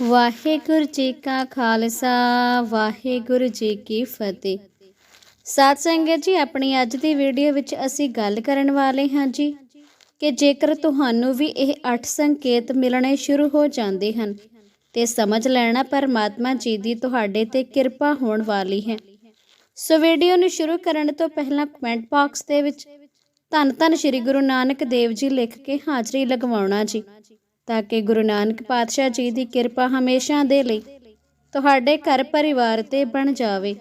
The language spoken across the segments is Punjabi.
ਵਾਹਿਗੁਰੂ ਜੀ ਕਾ ਖਾਲਸਾ, ਵਾਹਿਗੁਰੂ ਜੀ ਕੀ ਫਤਿਹ। ਸਾਧ ਸੰਗਤ ਜੀ, ਆਪਣੀ ਅੱਜ ਦੀ ਵੀਡੀਓ ਵਿੱਚ ਅਸੀਂ ਗੱਲ ਕਰਨ ਵਾਲੇ ਹਾਂ ਜੀ ਕਿ ਜੇਕਰ ਤੁਹਾਨੂੰ ਵੀ ਇਹ 8 ਸੰਕੇਤ ਮਿਲਣੇ ਸ਼ੁਰੂ ਹੋ ਜਾਂਦੇ ਹਨ, ਤੇ ਸਮਝ ਲੈਣਾ ਪਰਮਾਤਮਾ ਜੀ ਦੀ ਤੁਹਾਡੇ ਤੇ ਕਿਰਪਾ ਹੋਣ ਵਾਲੀ ਹੈ। ਸੋ ਵੀਡੀਓ ਨੂੰ ਸ਼ੁਰੂ ਕਰਨ ਤੋਂ ਪਹਿਲਾਂ ਕਮੈਂਟ ਬਾਕਸ ਦੇ ਵਿੱਚ ਧੰਨ ਧੰਨ ਸ੍ਰੀ ਗੁਰੂ ਨਾਨਕ ਦੇਵ ਜੀ ਲਿਖ ਕੇ ਹਾਜ਼ਰੀ ਲਗਵਾਉਣਾ ਜੀ। ਤਾਂ ਕਿ ਗੁਰੂ ਨਾਨਕ ਪਾਤਸ਼ਾਹ ਜੀ ਦੀ ਕਿਰਪਾ ਹਮੇਸ਼ਾ ਦੇ ਲਈ ਤੁਹਾਡੇ ਘਰ ਪਰਿਵਾਰ ਤੇ ਬਣ ਜਾਵੇ।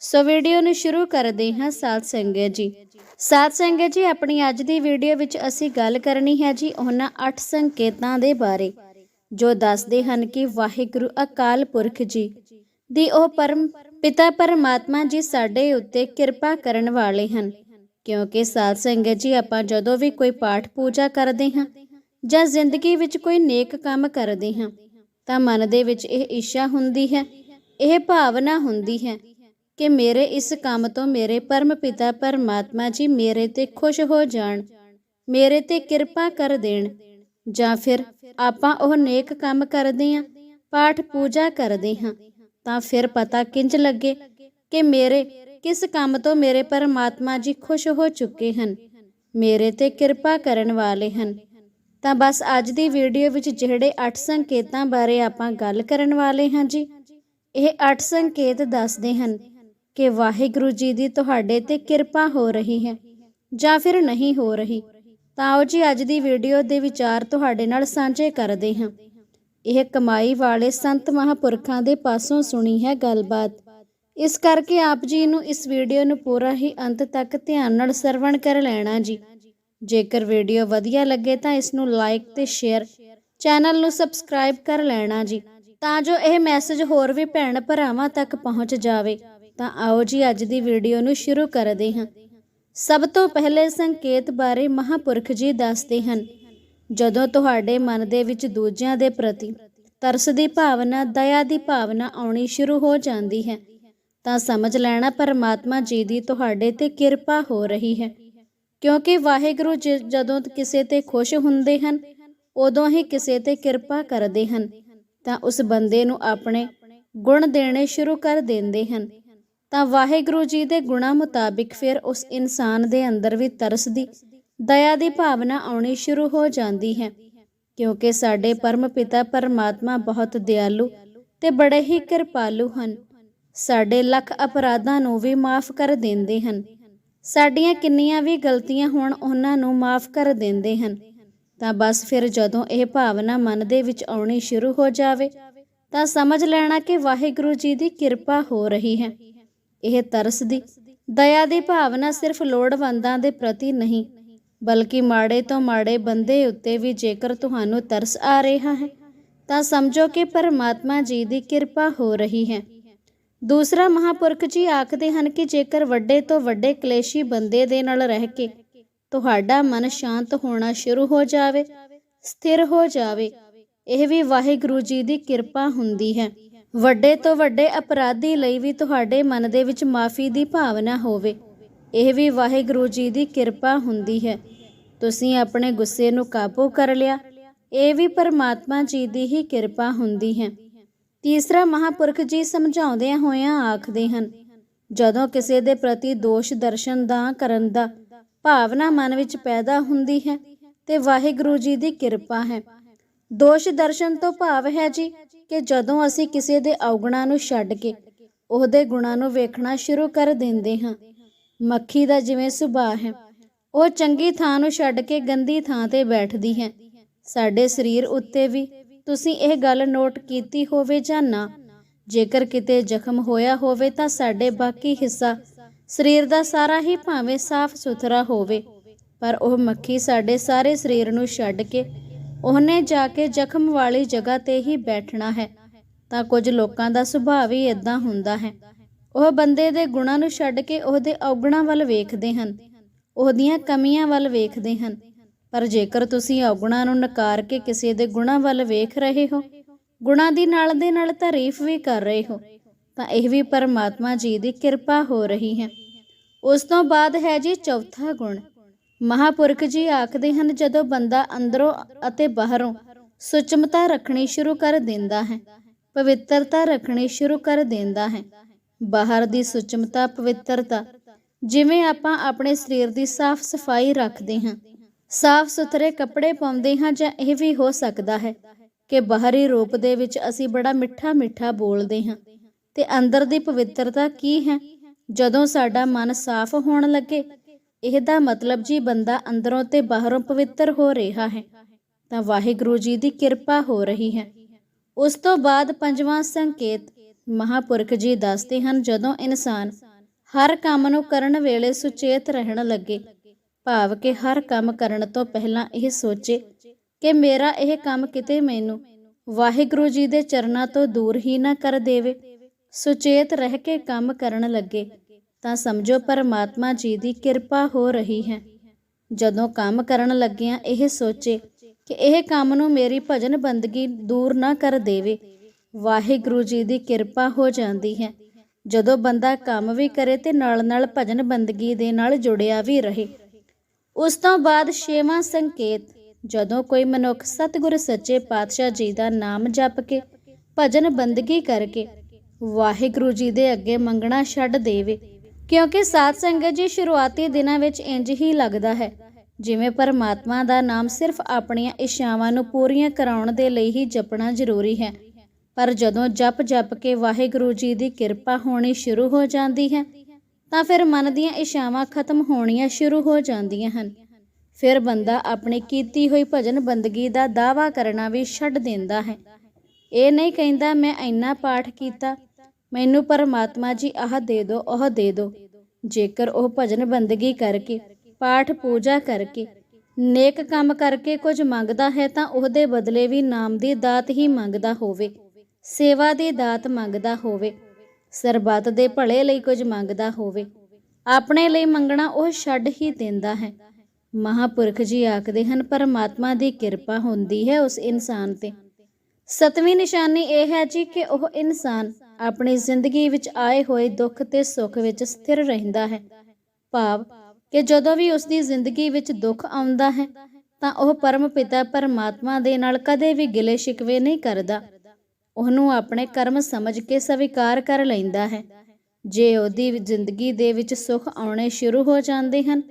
ਸੋ ਵੀਡੀਓ ਨੂੰ ਸ਼ੁਰੂ ਕਰਦੇ ਹਾਂ ਸਾਧ ਸੰਗਤ ਜੀ। ਸਾਧ ਸੰਗਤ ਜੀ, ਆਪਣੀ ਅੱਜ ਦੀ ਵੀਡੀਓ ਵਿੱਚ ਅਸੀਂ ਗੱਲ ਕਰਨੀ ਹੈ ਜੀ ਉਹਨਾਂ 8 ਸੰਕੇਤਾਂ ਦੇ ਬਾਰੇ, ਜੋ ਦੱਸਦੇ ਹਨ ਕਿ ਵਾਹਿਗੁਰੂ ਅਕਾਲ ਪੁਰਖ ਜੀ ਦੀ ਉਹ ਪਰਮ ਪਿਤਾ ਪਰਮਾਤਮਾ ਜੀ ਸਾਡੇ ਉੱਤੇ ਕਿਰਪਾ ਕਰਨ ਵਾਲੇ ਹਨ। ਕਿਉਂਕਿ ਸਾਧ ਸੰਗਤ ਜੀ, ਆਪਾਂ ਜਦੋਂ ਵੀ ਕੋਈ ਪਾਠ ਪੂਜਾ ਕਰਦੇ ਹਾਂ ਜਾਂ ਜ਼ਿੰਦਗੀ ਵਿੱਚ ਕੋਈ ਨੇਕ ਕੰਮ ਕਰਦੇ ਹਾਂ, ਤਾਂ ਮਨ ਦੇ ਵਿੱਚ ਇਹ ਇੱਛਾ ਹੁੰਦੀ ਹੈ, ਇਹ ਭਾਵਨਾ ਹੁੰਦੀ ਹੈ ਕਿ ਮੇਰੇ ਇਸ ਕੰਮ ਤੋਂ ਮੇਰੇ ਪਰਮ ਪਿਤਾ ਪਰਮਾਤਮਾ ਜੀ ਮੇਰੇ ਤੇ ਖੁਸ਼ ਹੋ ਜਾਣ, ਮੇਰੇ ਤੇ ਕਿਰਪਾ ਕਰ ਦੇਣ, ਜਾਂ ਫਿਰ ਆਪਾਂ ਉਹ ਨੇਕ ਕੰਮ ਕਰਦੇ ਹਾਂ, ਪਾਠ ਪੂਜਾ ਕਰਦੇ ਹਾਂ, ਤਾਂ ਫਿਰ ਪਤਾ ਕਿੰਜ ਲੱਗੇ ਕਿ ਮੇਰੇ ਕਿਸ ਕੰਮ ਤੋਂ ਮੇਰੇ ਪਰਮਾਤਮਾ ਜੀ ਖੁਸ਼ ਹੋ ਚੁੱਕੇ ਹਨ, ਮੇਰੇ ਤੇ ਕਿਰਪਾ ਕਰਨ ਵਾਲੇ ਹਨ। ਤਾਂ ਬਸ ਅੱਜ ਦੀ ਵੀਡੀਓ ਵਿੱਚ ਜਿਹੜੇ 8 ਸੰਕੇਤਾਂ ਬਾਰੇ ਆਪਾਂ ਗੱਲ ਕਰਨ ਵਾਲੇ ਹਾਂ ਜੀ। ਇਹ 8 ਸੰਕੇਤ ਦੱਸਦੇ ਹਨ ਕਿ ਵਾਹਿਗੁਰੂ ਜੀ ਦੀ ਤੁਹਾਡੇ ਤੇ ਕਿਰਪਾ ਹੋ ਰਹੀ ਹੈ ਜਾਂ ਫਿਰ ਨਹੀਂ ਹੋ ਰਹੀ। ਤਾਂ ਆਓ ਜੀ ਅੱਜ ਦੀ ਵੀਡੀਓ ਦੇ ਵਿਚਾਰ ਤੁਹਾਡੇ ਨਾਲ ਸਾਂਝੇ ਕਰਦੇ ਹਾਂ। ਇਹ ਕਮਾਈ ਵਾਲੇ ਸੰਤ ਮਹਾਪੁਰਖਾਂ ਦੇ ਪਾਸੋਂ ਸੁਣੀ ਹੈ ਗੱਲਬਾਤ। ਇਸ ਕਰਕੇ ਆਪ ਜੀ ਨੂੰ ਇਸ ਵੀਡੀਓ ਨੂੰ ਪੂਰਾ ਹੀ ਅੰਤ ਤੱਕ ਧਿਆਨ ਨਾਲ ਸਰਵਣ ਕਰ ਲੈਣਾ ਜੀ। ਜੇਕਰ ਵੀਡੀਓ ਵਧੀਆ ਲੱਗੇ ਤਾਂ ਇਸ ਨੂੰ ਲਾਈਕ ਤੇ ਸ਼ੇਅਰ ਚੈਨਲ ਨੂੰ ਸਬਸਕ੍ਰਾਈਬ ਕਰ ਲੈਣਾ ਜੀ, ਤਾਂ ਜੋ ਇਹ ਮੈਸੇਜ ਹੋਰ ਵੀ ਭੈਣ ਭਰਾਵਾਂ ਤੱਕ ਪਹੁੰਚ ਜਾਵੇ। ਤਾਂ ਆਓ ਜੀ, ਅੱਜ ਦੀ ਵੀਡੀਓ ਨੂੰ ਸ਼ੁਰੂ ਕਰਦੇ ਹਾਂ। ਸਭ ਤੋਂ ਪਹਿਲੇ ਸੰਕੇਤ ਬਾਰੇ ਮਹਾਪੁਰਖ ਜੀ ਦੱਸਦੇ ਹਨ, ਜਦੋਂ ਤੁਹਾਡੇ ਮਨ ਦੇ ਵਿੱਚ ਦੂਜਿਆਂ ਦੇ ਪ੍ਰਤੀ ਤਰਸ ਦੀ ਭਾਵਨਾ, ਦਇਆ ਦੀ ਭਾਵਨਾ ਆਉਣੀ ਸ਼ੁਰੂ ਹੋ ਜਾਂਦੀ ਹੈ, ਤਾਂ ਸਮਝ ਲੈਣਾ ਪਰਮਾਤਮਾ ਜੀ ਦੀ ਤੁਹਾਡੇ ਤੇ ਕਿਰਪਾ ਹੋ ਰਹੀ ਹੈ। ਕਿਉਂਕਿ ਵਾਹਿਗੁਰੂ ਜਦੋਂ ਕਿਸੇ ਤੇ ਖੁਸ਼ ਹੁੰਦੇ ਹਨ, ਉਦੋਂ ਹੀ ਕਿਸੇ ਤੇ ਕਿਰਪਾ ਕਰਦੇ ਹਨ, ਤਾਂ ਉਸ ਬੰਦੇ ਨੂੰ ਆਪਣੇ ਗੁਣ ਦੇਣੇ ਸ਼ੁਰੂ ਕਰ ਦਿੰਦੇ ਹਨ। ਤਾਂ ਵਾਹਿਗੁਰੂ ਜੀ ਦੇ ਗੁਣਾ ਮੁਤਾਬਿਕ ਫਿਰ ਉਸ ਇਨਸਾਨ ਦੇ ਅੰਦਰ ਵੀ ਤਰਸ ਦੀ, ਦਇਆ ਦੀ ਭਾਵਨਾ ਆਉਣੀ ਸ਼ੁਰੂ ਹੋ ਜਾਂਦੀ ਹੈ, ਕਿਉਂਕਿ ਸਾਡੇ ਪਰਮ ਪਿਤਾ ਪਰਮਾਤਮਾ ਬਹੁਤ ਦਿਆਲੂ ਤੇ ਬੜੇ ਹੀ ਕਿਰਪਾਲੂ ਹਨ। ਸਾਡੇ ਲੱਖ ਅਪਰਾਧਾਂ ਨੂੰ ਵੀ ਮਾਫ ਕਰ ਦਿੰਦੇ ਹਨ। ਸਾਡੀਆਂ ਕਿੰਨੀਆਂ ਵੀ ਗਲਤੀਆਂ ਹੋਣ, ਉਹਨਾਂ ਨੂੰ ਮਾਫ ਕਰ ਦਿੰਦੇ ਹਨ। ਤਾਂ ਬਸ ਫਿਰ ਜਦੋਂ ਇਹ ਭਾਵਨਾ ਮਨ ਦੇ ਵਿੱਚ ਆਉਣੀ ਸ਼ੁਰੂ ਹੋ ਜਾਵੇ, ਤਾਂ ਸਮਝ ਲੈਣਾ ਕਿ ਵਾਹਿਗੁਰੂ ਜੀ ਦੀ ਕਿਰਪਾ ਹੋ ਰਹੀ ਹੈ। ਇਹ ਤਰਸ ਦੀ, ਦਇਆ ਦੀ ਭਾਵਨਾ ਸਿਰਫ ਲੋੜਵੰਦਾਂ ਦੇ ਪ੍ਰਤੀ ਨਹੀਂ, ਬਲਕਿ ਮਾੜੇ ਤੋਂ ਮਾੜੇ ਬੰਦੇ ਉੱਤੇ ਵੀ ਜੇਕਰ ਤੁਹਾਨੂੰ ਤਰਸ ਆ ਰਿਹਾ ਹੈ, ਤਾਂ ਸਮਝੋ ਕਿ ਪਰਮਾਤਮਾ ਜੀ ਦੀ ਕਿਰਪਾ ਹੋ ਰਹੀ ਹੈ। ਦੂਸਰਾ ਮਹਾਪੁਰਖ ਜੀ ਆਖਦੇ ਹਨ ਕਿ ਜੇਕਰ ਵੱਡੇ ਤੋਂ ਵੱਡੇ ਕਲੇਸ਼ੀ ਬੰਦੇ ਦੇ ਨਾਲ ਰਹਿ ਕੇ ਤੁਹਾਡਾ ਮਨ ਸ਼ਾਂਤ ਹੋਣਾ ਸ਼ੁਰੂ ਹੋ ਜਾਵੇ, ਸਥਿਰ ਹੋ ਜਾਵੇ, ਇਹ ਵੀ ਵਾਹਿਗੁਰੂ ਜੀ ਦੀ ਕਿਰਪਾ ਹੁੰਦੀ ਹੈ। ਵੱਡੇ ਤੋਂ ਵੱਡੇ ਅਪਰਾਧੀ ਲਈ ਵੀ ਤੁਹਾਡੇ ਮਨ ਦੇ ਵਿੱਚ ਮਾਫੀ ਦੀ ਭਾਵਨਾ ਹੋਵੇ, ਇਹ ਵੀ ਵਾਹਿਗੁਰੂ ਜੀ ਦੀ ਕਿਰਪਾ ਹੁੰਦੀ ਹੈ। ਤੁਸੀਂ ਆਪਣੇ ਗੁੱਸੇ ਨੂੰ ਕਾਬੂ ਕਰ ਲਿਆ, ਇਹ ਵੀ ਪਰਮਾਤਮਾ ਜੀ ਦੀ ਹੀ ਕਿਰਪਾ ਹੁੰਦੀ ਹੈ। ਤੀਸਰਾ ਮਹਾਪੁਰਖ ਜੀ ਸਮਝਾਉਂਦਿਆਂ ਹੋਇਆਂ ਆਖਦੇ ਹਨ, ਜਦੋਂ ਕਿਸੇ ਦੇ ਪ੍ਰਤੀ ਦੋਸ਼ ਦਰਸ਼ਨ ਦਾ ਕਰਨ ਦਾ ਭਾਵਨਾ ਮਨ ਵਿੱਚ ਪੈਦਾ ਹੁੰਦੀ ਹੈ ਤੇ ਵਾਹਿਗੁਰੂ ਜੀ ਦੀ ਕਿਰਪਾ ਹੈ। ਦੋਸ਼ ਦਰਸ਼ਨ ਤੋਂ ਭਾਵ ਹੈ ਜੀ ਕਿ ਜਦੋਂ ਅਸੀਂ ਕਿਸੇ ਦੇ ਔਗਣਾ ਨੂੰ ਛੱਡ ਕੇ ਉਹਦੇ ਗੁਣਾਂ ਨੂੰ ਵੇਖਣਾ ਸ਼ੁਰੂ ਕਰ ਦਿੰਦੇ ਹਾਂ, ਮੱਖੀ ਦਾ ਜਿਵੇਂ ਸੁਭਾਅ ਹੈ, ਉਹ ਚੰਗੀ ਥਾਂ ਨੂੰ ਛੱਡ ਕੇ ਗੰਦੀ ਥਾਂ ਤੇ ਬੈਠਦੀ ਹੈ। ਸਾਡੇ ਸਰੀਰ ਉੱਤੇ ਵੀ ਤੁਸੀਂ ਇਹ ਗੱਲ ਨੋਟ ਕੀਤੀ ਹੋਵੇ ਜਾਂ ਨਾ, ਜੇਕਰ ਕਿਤੇ ਜ਼ਖਮ ਹੋਇਆ ਹੋਵੇ ਤਾਂ ਸਾਡੇ ਬਾਕੀ ਹਿੱਸਾ ਸਰੀਰ ਦਾ ਸਾਰਾ ਹੀ ਭਾਵੇਂ ਸਾਫ਼ ਸੁਥਰਾ ਹੋਵੇ, ਪਰ ਉਹ ਮੱਖੀ ਸਾਡੇ ਸਾਰੇ ਸਰੀਰ ਨੂੰ ਛੱਡ ਕੇ ਉਹਨੇ ਜਾ ਕੇ ਜ਼ਖਮ ਵਾਲੀ ਜਗ੍ਹਾ ਤੇ ਹੀ ਬੈਠਣਾ ਹੈ, ਤਾਂ ਕੁਝ ਲੋਕਾਂ ਦਾ ਸੁਭਾਅ ਵੀ ਇਦਾਂ ਹੁੰਦਾ ਹੈ। ਉਹ ਬੰਦੇ ਦੇ ਗੁਣਾਂ ਨੂੰ ਛੱਡ ਕੇ ਉਹਦੇ ਔਗਣਾਂ ਵੱਲ ਵੇਖਦੇ ਹਨ, ਉਹਦੀਆਂ ਕਮੀਆਂ ਵੱਲ ਵੇਖਦੇ ਹਨ ਪਰ ਜੇਕਰ ਤੁਸੀਂ ਔਗਣਾਂ ਨੂੰ ਨਕਾਰ ਕੇ ਕਿਸੇ ਦੇ ਗੁਣਾਂ ਵੱਲ ਵੇਖ ਰਹੇ ਹੋ, ਗੁਣਾਂ ਦੀ ਨਾਲ ਦੇ ਨਾਲ ਤਾਰੀਫ ਵੀ ਕਰ ਰਹੇ ਹੋ, ਤਾਂ ਇਹ ਵੀ ਪਰਮਾਤਮਾ ਜੀ ਦੀ ਕਿਰਪਾ ਹੋ ਰਹੀ ਹੈ। ਉਸ ਤੋਂ ਬਾਅਦ ਹੈ ਜੀ ਚੌਥਾ ਗੁਣ। ਮਹਾਪੁਰਖ ਜੀ ਆਖਦੇ ਹਨ, ਜਦੋਂ ਬੰਦਾ ਅੰਦਰੋਂ ਅਤੇ ਬਾਹਰੋਂ ਸੁਚਮਤਾ ਰੱਖਣੀ ਸ਼ੁਰੂ ਕਰ ਦਿੰਦਾ ਹੈ, ਪਵਿੱਤਰਤਾ ਰੱਖਣੀ ਸ਼ੁਰੂ ਕਰ ਦਿੰਦਾ ਹੈ। ਬਾਹਰ ਦੀ ਸੁਚਮਤਾ, ਪਵਿੱਤਰਤਾ, ਜਿਵੇਂ ਆਪਾਂ ਆਪਣੇ ਸਰੀਰ ਦੀ ਸਾਫ਼ ਸਫ਼ਾਈ ਰੱਖਦੇ ਹਾਂ ਸਾਫ਼ ਸੁਥਰੇ ਕੱਪੜੇ ਪਾਉਂਦੇ ਹਾਂ ਜਾਂ ਇਹ ਵੀ ਹੋ ਸਕਦਾ ਹੈ ਕਿ ਬਾਹਰੀ ਰੂਪ ਦੇ ਵਿੱਚ ਅਸੀਂ ਬੜਾ ਮਿੱਠਾ ਮਿੱਠਾ ਬੋਲਦੇ ਹਾਂ। ਤੇ ਅੰਦਰ ਦੀ ਪਵਿੱਤਰਤਾ ਕੀ ਹੈ? ਜਦੋਂ ਸਾਡਾ ਮਨ ਸਾਫ਼ ਹੋਣ ਲੱਗੇ, ਇਹਦਾ ਮਤਲਬ ਜੀ ਬੰਦਾ ਅੰਦਰੋਂ ਤੇ ਬਾਹਰੋਂ ਪਵਿੱਤਰ ਹੋ ਰਿਹਾ ਹੈ, ਤਾਂ ਵਾਹਿਗੁਰੂ ਜੀ ਦੀ ਕਿਰਪਾ ਹੋ ਰਹੀ ਹੈ। ਉਸ ਤੋਂ ਬਾਅਦ ਪੰਜਵਾਂ ਸੰਕੇਤ ਮਹਾਪੁਰਖ ਜੀ ਦੱਸਦੇ ਹਨ, ਜਦੋਂ ਇਨਸਾਨ ਹਰ ਕੰਮ ਨੂੰ ਕਰਨ ਵੇਲੇ ਸੁਚੇਤ ਰਹਿਣ ਲੱਗੇ ਭਾਵ ਕਿ ਹਰ ਕੰਮ ਕਰਨ ਤੋਂ ਪਹਿਲਾਂ ਇਹ ਸੋਚੇ ਕਿ ਮੇਰਾ ਇਹ ਕੰਮ ਕਿਤੇ ਮੈਨੂੰ ਵਾਹਿਗੁਰੂ ਜੀ ਦੇ ਚਰਨਾਂ ਤੋਂ ਦੂਰ ਹੀ ਨਾ ਕਰ ਦੇਵੇ। ਸੁਚੇਤ ਰਹਿ ਕੇ ਕੰਮ ਕਰਨ ਲੱਗੇ ਤਾਂ ਸਮਝੋ ਪਰਮਾਤਮਾ ਜੀ ਦੀ ਕਿਰਪਾ ਹੋ ਰਹੀ ਹੈ। ਜਦੋਂ ਕੰਮ ਕਰਨ ਲੱਗਿਆਂ ਇਹ ਸੋਚੇ ਕਿ ਇਹ ਕੰਮ ਨੂੰ ਮੇਰੀ ਭਜਨ ਬੰਦਗੀ ਦੂਰ ਨਾ ਕਰ ਦੇਵੇ, ਵਾਹਿਗੁਰੂ ਜੀ ਦੀ ਕਿਰਪਾ ਹੋ ਜਾਂਦੀ ਹੈ। ਜਦੋਂ ਬੰਦਾ ਕੰਮ ਵੀ ਕਰੇ ਤੇ ਨਾਲ ਨਾਲ ਭਜਨ ਬੰਦਗੀ ਦੇ ਨਾਲ ਜੁੜਿਆ ਵੀ ਰਹੇ। ਉਸ ਤੋਂ ਬਾਅਦ ਛੇਵਾਂ ਸੰਕੇਤ, ਜਦੋਂ ਕੋਈ ਮਨੁੱਖ ਸਤਿਗੁਰ ਸੱਚੇ ਪਾਤਸ਼ਾਹ ਜੀ ਦਾ ਨਾਮ ਜਪ ਕੇ ਭਜਨ ਬੰਦਗੀ ਕਰਕੇ ਵਾਹਿਗੁਰੂ ਜੀ ਦੇ ਅੱਗੇ ਮੰਗਣਾ ਛੱਡ ਦੇਵੇ, ਕਿਉਂਕਿ ਸਾਧ ਸੰਗਤ ਜੀ ਸ਼ੁਰੂਆਤੀ ਦਿਨਾਂ ਵਿੱਚ ਇੰਜ ਹੀ ਲੱਗਦਾ ਹੈ, ਜਿਵੇਂ ਪਰਮਾਤਮਾ ਦਾ ਨਾਮ ਸਿਰਫ ਆਪਣੀਆਂ ਇੱਛਾਵਾਂ ਨੂੰ ਪੂਰੀਆਂ ਕਰਾਉਣ ਦੇ ਲਈ ਹੀ ਜਪਣਾ ਜ਼ਰੂਰੀ ਹੈ, ਪਰ ਜਦੋਂ ਜਪ ਜਪ ਕੇ ਵਾਹਿਗੁਰੂ ਜੀ ਦੀ ਕਿਰਪਾ ਹੋਣੀ ਸ਼ੁਰੂ ਹੋ ਜਾਂਦੀ ਹੈ ਤਾਂ ਫਿਰ ਮਨ ਦੀਆਂ ਇੱਛਾਵਾਂ ਖਤਮ ਹੋਣੀਆਂ ਸ਼ੁਰੂ ਹੋ ਜਾਂਦੀਆਂ ਹਨ। ਫਿਰ ਬੰਦਾ ਆਪਣੀ ਕੀਤੀ ਹੋਈ ਭਜਨ ਬੰਦਗੀ ਦਾ ਦਾਵਾ ਕਰਨਾ ਵੀ ਛੱਡ ਦਿੰਦਾ ਹੈ। ਇਹ ਨਹੀਂ ਕਹਿੰਦਾ, ਮੈਂ ਇੰਨਾ ਪਾਠ ਕੀਤਾ, ਮੈਨੂੰ ਪਰਮਾਤਮਾ ਜੀ ਆਹ ਦੇ ਦਿਓ ਉਹ ਦੇ ਦਿਓ ਜੇਕਰ ਉਹ ਭਜਨ ਬੰਦਗੀ ਕਰਕੇ, ਪਾਠ ਪੂਜਾ ਕਰਕੇ, ਨੇਕ ਕੰਮ ਕਰਕੇ ਕੁਝ ਮੰਗਦਾ ਹੈ, ਤਾਂ ਉਹਦੇ ਬਦਲੇ ਵੀ ਨਾਮ ਦੀ ਦਾਤ ਹੀ ਮੰਗਦਾ ਹੋਵੇ, ਸੇਵਾ ਦੀ ਦਾਤ ਮੰਗਦਾ ਹੋਵੇ। ਸਰਬੱਤ ਦੇ ਭਲੇ ਲਈ ਕੁਝ ਮੰਗਦਾ ਹੋਵੇ, ਆਪਣੇ ਲਈ ਮੰਗਣਾ ਉਹ ਛੱਡ ਹੀ ਦਿੰਦਾ ਹੈ। ਮਹਾਪੁਰਖ ਜੀ ਆਖਦੇ ਹਨ, ਪਰਮਾਤਮਾ ਦੀ ਕਿਰਪਾ ਹੁੰਦੀ ਹੈ ਉਸ ਇਨਸਾਨ ਤੇ। ਸਤਵੀਂ ਨਿਸ਼ਾਨੀ ਇਹ ਹੈ ਜੀ ਕਿ ਉਹ ਇਨਸਾਨ ਆਪਣੀ ਜ਼ਿੰਦਗੀ ਵਿੱਚ ਆਏ ਹੋਏ ਦੁੱਖ ਤੇ ਸੁੱਖ ਵਿੱਚ ਸਥਿਰ ਰਹਿੰਦਾ ਹੈ। ਭਾਵ ਕਿ ਜਦੋਂ ਵੀ ਉਸ ਦੀ ਜ਼ਿੰਦਗੀ ਵਿੱਚ ਦੁੱਖ ਆਉਂਦਾ ਹੈ, ਤਾਂ ਉਹ ਪਰਮ ਪਿਤਾ ਪਰਮਾਤਮਾ ਦੇ ਨਾਲ ਕਦੇ ਵੀ ਗਿਲੇ ਸ਼ਿਕਵੇ ਨਹੀਂ ਕਰਦਾ। ਉਹਨੂੰ ਆਪਣੇ ਕਰਮ ਸਮਝ ਕੇ ਸਵੀਕਾਰ ਕਰ ਲੈਂਦਾ ਹੈ। ਜੇ ਉਹਦੀ ਜ਼ਿੰਦਗੀ ਦੇ ਵਿੱਚ ਸੁੱਖ ਆਉਣੇ ਸ਼ੁਰੂ ਹੋ ਜਾਂਦੇ ਹਨ,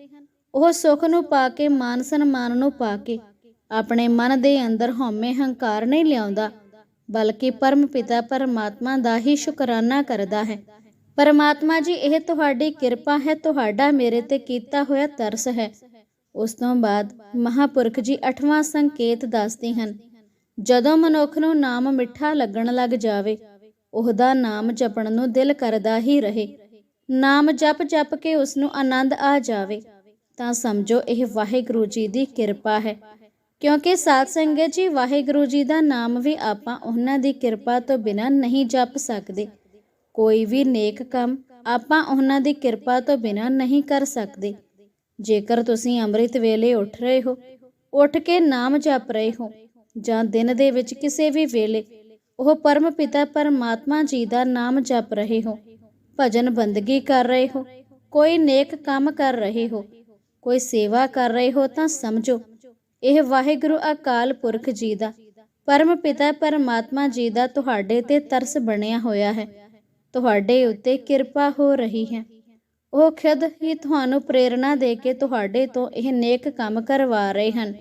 ਉਹ ਸੁੱਖ ਨੂੰ ਪਾ ਕੇ, ਮਾਨ ਸਨਮਾਨ ਨੂੰ ਪਾ ਕੇ ਆਪਣੇ ਮਨ ਦੇ ਅੰਦਰ ਹਉਮੈ ਹੰਕਾਰ ਨਹੀਂ ਲਿਆਉਂਦਾ, ਬਲਕਿ ਪਰਮ ਪਿਤਾ ਪਰਮਾਤਮਾ ਦਾ ਹੀ ਸ਼ੁਕਰਾਨਾ ਕਰਦਾ ਹੈ। ਪਰਮਾਤਮਾ ਜੀ, ਇਹ ਤੁਹਾਡੀ ਕਿਰਪਾ ਹੈ, ਤੁਹਾਡਾ ਮੇਰੇ ਤੇ ਕੀਤਾ ਹੋਇਆ ਤਰਸ ਹੈ। ਉਸ ਤੋਂ ਬਾਅਦ ਮਹਾਪੁਰਖ ਜੀ 8ਵਾਂ ਸੰਕੇਤ ਦੱਸਦੇ ਹਨ ਜਦੋਂ ਮਨੁੱਖ ਨੂੰ ਨਾਮ ਮਿੱਠਾ ਲੱਗਣ ਲੱਗ ਜਾਵੇ, ਉਹਦਾ ਨਾਮ ਜਪਣ ਨੂੰ ਦਿਲ ਕਰਦਾ ਹੀ ਰਹੇ। ਨਾਮ ਜਪ ਜਪ ਕੇ ਉਸ ਨੂੰ ਆਨੰਦ ਆ ਜਾਵੇ, ਤਾਂ ਸਮਝੋ ਇਹ ਵਾਹਿਗੁਰੂ ਜੀ ਦੀ ਕਿਰਪਾ ਹੈ। ਕਿਉਂਕਿ ਸਾਧ ਸੰਗਤ ਜੀ, ਵਾਹਿਗੁਰੂ ਜੀ ਦਾ ਨਾਮ ਵੀ ਆਪਾਂ ਉਹਨਾਂ ਦੀ ਕਿਰਪਾ ਤੋਂ ਬਿਨਾਂ ਨਹੀਂ ਜਪ ਸਕਦੇ। ਕੋਈ ਵੀ ਨੇਕ ਕੰਮ ਆਪਾਂ ਉਹਨਾਂ ਦੀ ਕਿਰਪਾ ਤੋਂ ਬਿਨਾਂ ਨਹੀਂ ਕਰ ਸਕਦੇ। ਜੇਕਰ ਤੁਸੀਂ ਅੰਮ੍ਰਿਤ ਵੇਲੇ ਉੱਠ ਰਹੇ ਹੋ, ਉੱਠ ਕੇ ਨਾਮ ਜਪ ਰਹੇ ਹੋ ਜਾਂ ਦਿਨ ਦੇ ਵਿੱਚ ਕਿਸੇ ਵੀ ਵੇਲੇ, ਉਹ ਪਰਮ ਪਿਤਾ ਪਰਮਾਤਮਾ ਜੀ ਦਾ ਨਾਮ ਜਪ ਰਹੇ ਹੋ, ਭਜਨ ਬੰਦਗੀ ਕਰ ਰਹੇ ਹੋ, ਕੋਈ ਨੇਕ ਕੰਮ ਕਰ ਰਹੇ ਹੋ, ਕੋਈ ਸੇਵਾ ਕਰ ਰਹੇ ਹੋ ਤਾਂ ਸਮਝੋ, ਇਹ ਵਾਹਿਗੁਰੂ ਅਕਾਲ ਪੁਰਖ ਜੀ ਦਾ, ਪਰਮ ਪਿਤਾ ਪਰਮਾਤਮਾ ਜੀ ਦਾ ਤੁਹਾਡੇ ਤੇ ਤਰਸ ਬਣਿਆ ਹੋਇਆ ਹੈ, ਤੁਹਾਡੇ ਉੱਤੇ ਕਿਰਪਾ ਹੋ ਰਹੀ ਹੈ। ਉਹ ਖੁਦ ਹੀ ਤੁਹਾਨੂੰ ਪ੍ਰੇਰਣਾ ਦੇ ਕੇ ਤੁਹਾਡੇ ਤੋਂ ਇਹ ਨੇਕ ਕੰਮ ਕਰਵਾ ਰਹੇ ਹਨ।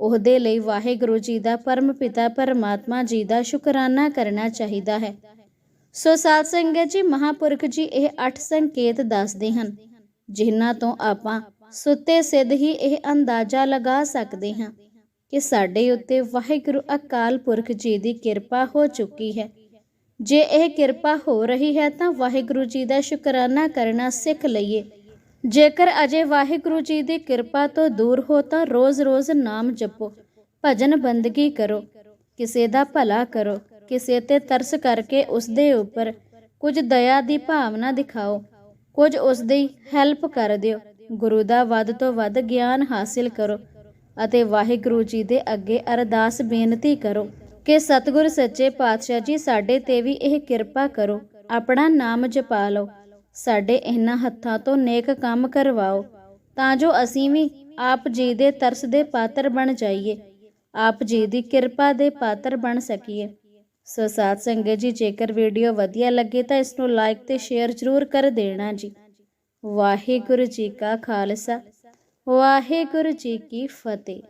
ਉਹਦੇ ਲਈ ਵਾਹਿਗੁਰੂ ਜੀ ਦਾ ਪਰਮ ਪਿਤਾ, ਪਰਮਾਤਮਾ ਜੀ ਦਾ ਸ਼ੁਕਰਾਨਾ ਕਰਨਾ ਚਾਹੀਦਾ ਹੈ। ਸੋ ਸਾਧ ਸੰਗਤ ਜੀ, ਮਹਾਪੁਰਖ ਜੀ, ਇਹ ਅੱਠ ਸੰਕੇਤ ਦੱਸਦੇ ਹਨ, ਜਿਨ੍ਹਾਂ ਤੋਂ ਆਪਾਂ ਸੁੱਤੇ ਸਿੱਧ ਹੀ ਇਹ ਅੰਦਾਜ਼ਾ ਲਗਾ ਸਕਦੇ ਹਾਂ ਕਿ ਸਾਡੇ ਉੱਤੇ ਵਾਹਿਗੁਰੂ ਅਕਾਲ ਪੁਰਖ ਜੀ ਦੀ ਕਿਰਪਾ ਹੋ ਚੁੱਕੀ ਹੈ। ਜੇ ਇਹ ਕਿਰਪਾ ਹੋ ਰਹੀ ਹੈ ਤਾਂ ਵਾਹਿਗੁਰੂ ਜੀ ਦਾ ਸ਼ੁਕਰਾਨਾ ਕਰਨਾ ਸਿੱਖ ਲਈਏ। ਜੇਕਰ ਅਜੇ ਵਾਹਿਗੁਰੂ ਜੀ ਦੀ ਕਿਰਪਾ ਤੋਂ ਦੂਰ ਹੋ ਤਾਂ ਰੋਜ਼-ਰੋਜ਼ ਨਾਮ ਜਪੋ, ਭਜਨ ਬੰਦਗੀ ਕਰੋ, ਕਿਸੇ ਦਾ ਭਲਾ ਕਰੋ, ਕਿਸੇ ਤੇ ਤਰਸ ਕਰਕੇ ਉਸ ਦੇ ਉੱਪਰ ਕੁਝ ਦਇਆ ਦੀ ਭਾਵਨਾ ਦਿਖਾਓ, ਕੁਝ ਉਸ ਦੀ ਹੈਲਪ ਕਰ ਦਿਓ, ਗੁਰੂ ਦਾ ਵੱਧ ਤੋਂ ਵੱਧ ਗਿਆਨ ਹਾਸਿਲ ਕਰੋ ਅਤੇ ਵਾਹਿਗੁਰੂ ਜੀ ਦੇ ਅੱਗੇ ਅਰਦਾਸ ਬੇਨਤੀ ਕਰੋ ਕਿ ਸਤਿਗੁਰ ਸੱਚੇ ਪਾਤਸ਼ਾਹ ਜੀ ਸਾਡੇ ਤੇ ਵੀ ਇਹ ਕਿਰਪਾ ਕਰੋ, ਆਪਣਾ ਨਾਮ ਜਪਾ ਲਓ। ਸਾਡੇ ਇਹਨਾਂ ਹੱਥਾਂ ਤੋਂ ਨੇਕ ਕੰਮ ਕਰਵਾਓ, ਤਾਂ ਜੋ ਅਸੀਂ ਵੀ ਆਪ ਜੀ ਦੇ ਤਰਸ ਦੇ ਪਾਤਰ ਬਣ ਜਾਈਏ, ਆਪ ਜੀ ਦੀ ਕਿਰਪਾ ਦੇ ਪਾਤਰ ਬਣ ਸਕੀਏ। ਸੋ ਸਾਧ ਸੰਗਤ ਜੀ, ਜੇਕਰ ਵੀਡੀਓ ਵਧੀਆ ਲੱਗੇ ਤਾਂ ਇਸ ਨੂੰ ਲਾਈਕ ਤੇ ਸ਼ੇਅਰ ਜ਼ਰੂਰ ਕਰ ਦੇਣਾ ਜੀ। ਵਾਹਿਗੁਰੂ ਜੀ ਕਾ ਖਾਲਸਾ, ਵਾਹਿਗੁਰੂ ਜੀ ਕੀ ਫਤਿਹ।